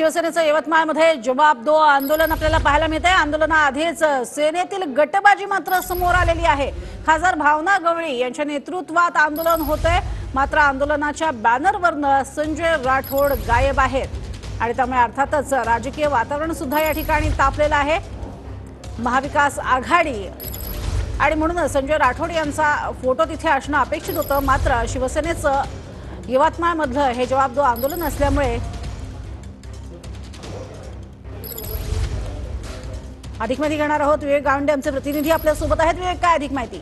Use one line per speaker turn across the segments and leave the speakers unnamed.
शिवसेनेचं यवतमाळमध्ये जवाब दो आंदोलन आपल्याला पाहायला मिळत आहे आंदोलनाआधीच सेनेतील गटबाजी मात्र समोर आलेली आहे. खासदार भावना गवळी यांच्या नेतृत्वात आंदोलन होत आहे मात्र आंदोलनाच्या बॅनरवरनं संजय राठोड गायब आहेत. आणि त्यामुळे अर्थातच राजकीय वातावरण सुद्धा या ठिकाणी तापलेलं आहे. महाविकास आघाडी. आणि म्हणूनच संजय राठोड यांचा फोटो तिथे असणं अपेक्षित होतं. मात्र शिवसेनेचं यवतमाळमधलं हे जवाब दो आंदोलन असल्यामुळे अधिक माहिती घेणार आहोत विवेक गावंडे आमचे प्रतिनिधी आपल्यासोबत आहेत. विवेक काय अधिक माहिती?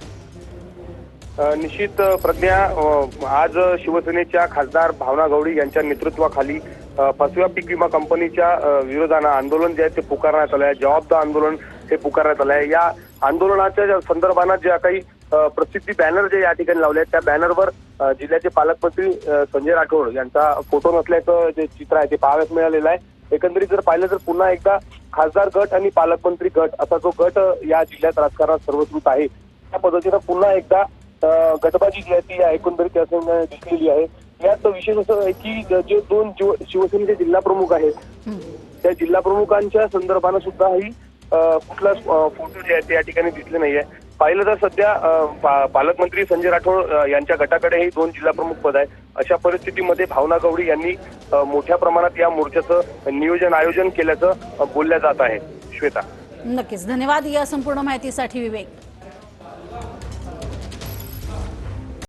निश्चित प्रज्ञा आज शिवसेनेच्या खासदार भावना गवळी यांच्या नेतृत्वाखाली पाचव्या पीक विमा कंपनीच्या विरोधानं आंदोलन जे आहे ते पुकारण्यात आलं आहे जबाबदार आंदोलन हे पुकारण्यात आलं आहे या आंदोलनाच्या ज्या संदर्भानं ज्या काही प्रसिद्धी बॅनर जे या ठिकाणी लावले आहेत त्या बॅनरवर जिल्ह्याचे पालकमंत्री संजय राठोड यांचा फोटो नसल्याचं जे चित्र आहे ते पाहाव्यास मिळालेलं आहे. एकंदरीत जर पाहिलं तर पुन्हा एकदा खासदार गट आणि पालकमंत्री गट असा जो गट या जिल्ह्यात राजकारणात सर्वस्कृत आहे. त्या पद्धतीनं पुन्हा एकदा गटबाजी जी आहे ती या एकंदरीत त्या दिसलेली आहे. यात विशेष असं आहे की जे दोन शिवसेनेचे जिल्हा प्रमुख आहेत त्या जिल्हा प्रमुखांच्या संदर्भानं सुद्धा ही कुठलाच कुठला फोटो जे आहे ते या ठिकाणी दिसले नाहीये. पाहिलं तर सध्या पालकमंत्री संजय राठोड यांच्या गटाकडे ही दोन जिल्हा प्रमुख पद आहे अशा परिस्थितीमध्ये भावना गवडी यांनी मोठ्या प्रमाणात या मोर्चाचं नियोजन आयोजन केल्याचं बोलल्या जात आहे. श्वेता.
नक्कीच. धन्यवाद या संपूर्ण माहितीसाठी विवेक.